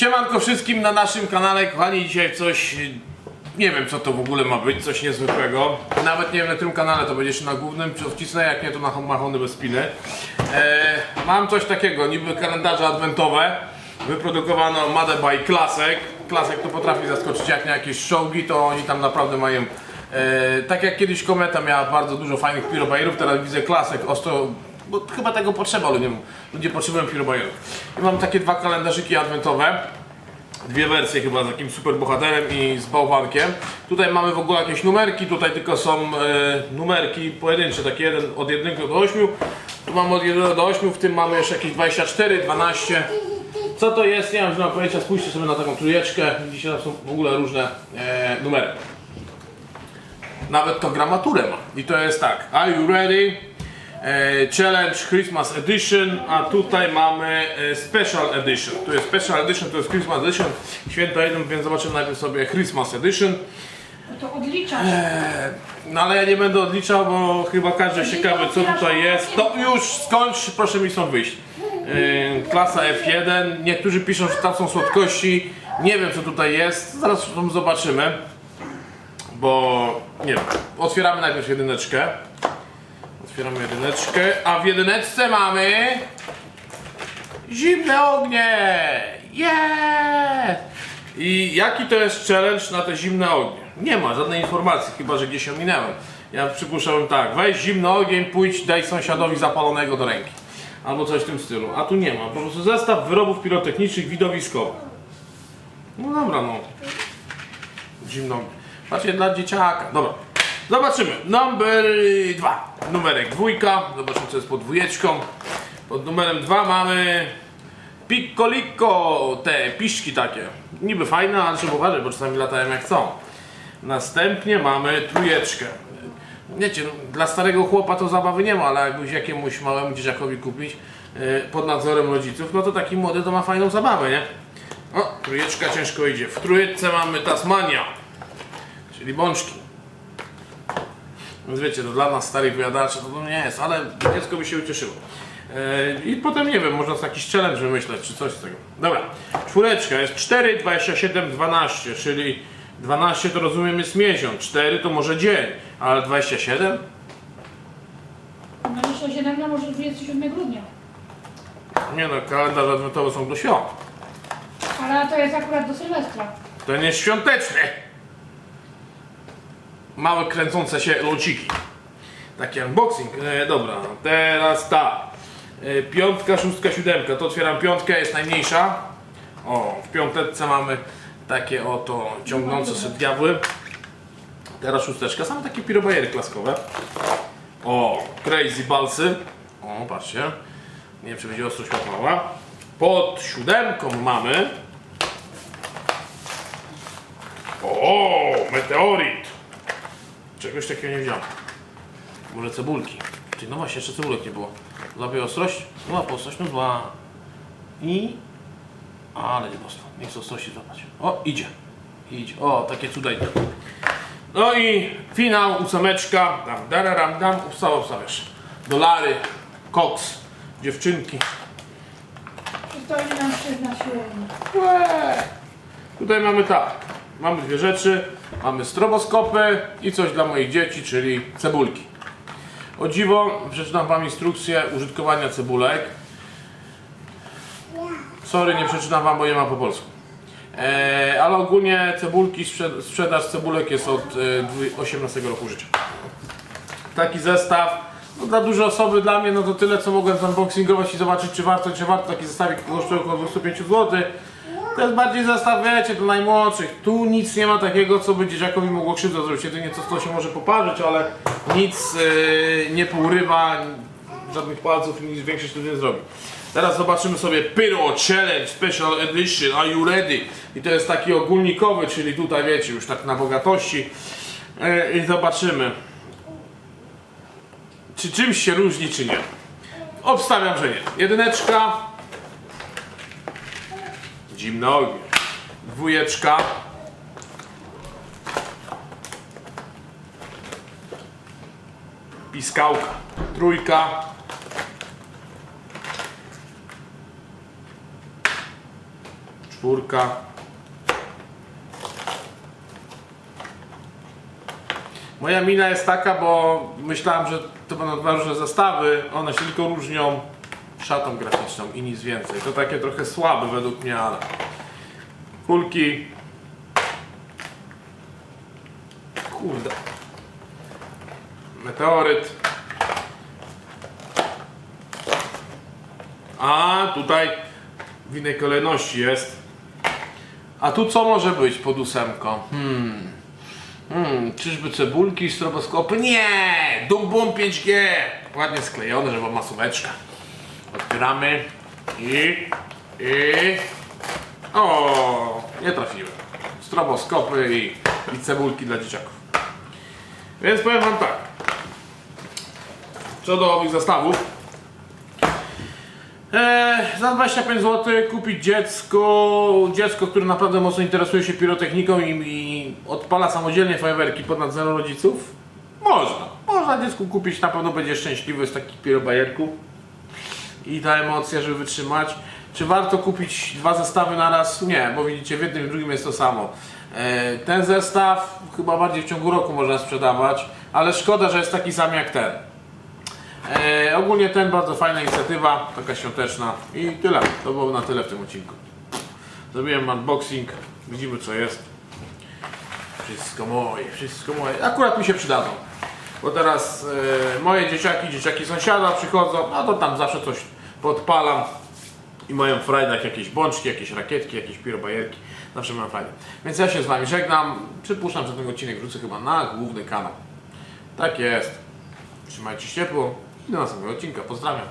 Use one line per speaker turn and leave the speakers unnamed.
Siemanko wszystkim na naszym kanale, kochani, dzisiaj coś, nie wiem co to w ogóle ma być, coś niezwykłego. Nawet nie wiem na którym kanale to będzie, czy na głównym, czy wcisnę, jak nie to na machony bez spiny. E, mam coś takiego, niby kalendarze adwentowe, wyprodukowano Made by Klasek. Klasek to potrafi zaskoczyć, jak na jakieś showgi, to oni tam naprawdę mają E, tak jak kiedyś Kometa miała bardzo dużo fajnych pirobajerów, teraz widzę klasek ostro, bo chyba tego potrzeba ludziom. Ludzie potrzebują pirobajerów. I mam takie dwa kalendarzyki adwentowe. Dwie wersje chyba z takim super bohaterem i z bałwankiem. Tutaj mamy w ogóle jakieś numerki, tutaj tylko są e, numerki pojedyncze, takie jeden od 1 do 8. Tu mamy od 1 do 8, w tym mamy jeszcze jakieś 24, 12. Co to jest? Nie mam żadnego pojęcia, spójrzcie sobie na taką trójeczkę. Widzicie, tam są w ogóle różne e, numery. Nawet to gramaturę ma. I to jest tak. Are you ready? E, challenge Christmas Edition, a tutaj mamy e, Special Edition. Tu jest Special Edition, to jest Christmas Edition. Święta jeden, więc zobaczymy najpierw sobie Christmas Edition.
No to odliczasz.
No ale ja nie będę odliczał, bo chyba każdy ciekawy co tutaj jest. To już skończ, proszę mi stąd wyjść. E, klasa F1. Niektórzy piszą, że tam są słodkości. Nie wiem co tutaj jest. Zaraz zobaczymy. Bo nie wiem. Otwieramy najpierw jedyneczkę. Otwieramy jedyneczkę, a w jedyneczce mamy zimne ognie! Yeah! I jaki to jest challenge na te zimne ognie? Nie ma żadnej informacji, chyba że gdzieś ominęłem. Ja przypuszczałem tak, weź zimny ogień, pójdź, daj sąsiadowi zapalonego do ręki. Albo coś w tym stylu. A tu nie ma, po prostu zestaw wyrobów pirotechnicznych widowiskowych. No dobra, no. Zimno. Patrzcie, dla dzieciaka. Dobra. Zobaczymy. Number dwa. Numerek dwójka. Zobaczymy, co jest pod dwójeczką. Pod numerem dwa mamy Piccolicco, te piszki takie. Niby fajne, ale trzeba uważać, bo czasami latają jak chcą. Następnie mamy trójeczkę. Wiecie, no, dla starego chłopa to zabawy nie ma, ale jakbyś jakiemuś małemu dzieciakowi kupić yy, pod nadzorem rodziców, no to taki młody to ma fajną zabawę, nie? O, trójeczka ciężko idzie. W trójeczce mamy Tasmania, czyli bączki. Więc wiecie, to dla nas starych wyjadaczy to, to nie jest, ale dziecko by się ucieszyło. Yy, I potem nie wiem, można jakiś challenge wymyśleć, czy coś z tego. Dobra, czwóreczka jest 4, 27, 12, czyli 12 to rozumiem jest miesiąc, 4 to może dzień, ale 27?
No jeszcze 7 no może 27 grudnia.
Nie no, kalendarz adwentowy są do świąt.
Ale to jest akurat do Sylwestra.
To nie jest świąteczny. Małe kręcące się lociki. Taki unboxing. E, dobra, teraz tak. E, piątka, szóstka, siódemka. To otwieram piątkę, jest najmniejsza. O, w piąteczce mamy takie oto ciągnące się diabły. Teraz szósteczka, same takie pirobajery klaskowe. O, crazy balsy. O, patrzcie. Nie wiem, czy będzie ostrość łapała. Pod siódemką mamy o, meteoryt! Czegoś takiego nie widziałem. Może cebulki. Ty, no właśnie, jeszcze cebulek nie było. Złapie ostrość? Złapie ostrość, no zła. I... Ale nie dostał. Nie chcę ostrości złapać. O, idzie. Idzie. O, takie cuda idzie. No i finał, ósemeczka. Dam, dararam, dam. Ustawa, ustawiasz. Dolary, koks, dziewczynki.
Przystojny mężczyzna siłowni.
Łe. Tutaj mamy tak. Mamy dwie rzeczy. Mamy stroboskopy i coś dla moich dzieci, czyli cebulki. O dziwo, przeczytam Wam instrukcję użytkowania cebulek. Sorry, nie przeczytam Wam, bo nie ma po polsku. E, ale ogólnie cebulki, sprze- sprzedaż cebulek jest od e, dwu- 18 roku życia. Taki zestaw. No, dla dużej osoby, dla mnie, no to tyle, co mogłem unboxingować i zobaczyć, czy warto, czy warto. Taki zestawik kosztuje około 25 zł. To jest bardziej zestaw, wiecie, dla najmłodszych. Tu nic nie ma takiego, co by dzieciakowi mogło krzywdę zrobić. Jedynie co to się może poparzyć, ale nic yy, nie pourywa, żadnych palców nic większe się tu nie zrobi. Teraz zobaczymy sobie Pyro Challenge Special Edition, Are You Ready? I to jest taki ogólnikowy, czyli tutaj wiecie, już tak na bogatości. Yy, I zobaczymy, czy czymś się różni, czy nie. Obstawiam, że nie. Jedyneczka. Zimne ogień. Dwójeczka. Piskałka. Trójka. czwórka. Moja mina jest taka, bo myślałem, że to będą dwa różne zestawy, one się tylko różnią szatą graficzną i nic więcej. To takie trochę słabe według mnie, ale kulki. Kurde. Meteoryt. A tutaj w innej kolejności jest. A tu co może być pod ósemką? Hmm. Hmm, czyżby cebulki, stroboskopy? Nie! Dum Bum 5G! Ładnie sklejone, żeby masóweczka. Otwieramy i... i... O, nie trafiłem. Stroboskopy i, i cebulki dla dzieciaków. Więc powiem wam tak. Co do owych zestawów. Eee, za 25 zł kupić dziecko, dziecko, które naprawdę mocno interesuje się pirotechniką i, i odpala samodzielnie fajerwerki pod nadzorem rodziców? Można. Można dziecku kupić, na pewno będzie szczęśliwy z takich pirobajerków i ta emocja, żeby wytrzymać. Czy warto kupić dwa zestawy na raz? Nie, bo widzicie, w jednym i w drugim jest to samo. E, Ten zestaw chyba bardziej w ciągu roku można sprzedawać, ale szkoda, że jest taki sam jak ten. E, ogólnie ten bardzo fajna inicjatywa, taka świąteczna i tyle. To było na tyle w tym odcinku. Zrobiłem unboxing, widzimy co jest. Wszystko moje, wszystko moje. Akurat mi się przydadzą. Bo teraz e, moje dzieciaki, dzieciaki sąsiada przychodzą, no to tam zawsze coś podpalam i mają w frajdach jakieś bączki, jakieś rakietki, jakieś pirobajerki. Zawsze mam fajne. Więc ja się z Wami żegnam. Przypuszczam, że ten odcinek wrzucę chyba na główny kanał. Tak jest. Trzymajcie się ciepło i do następnego odcinka. Pozdrawiam.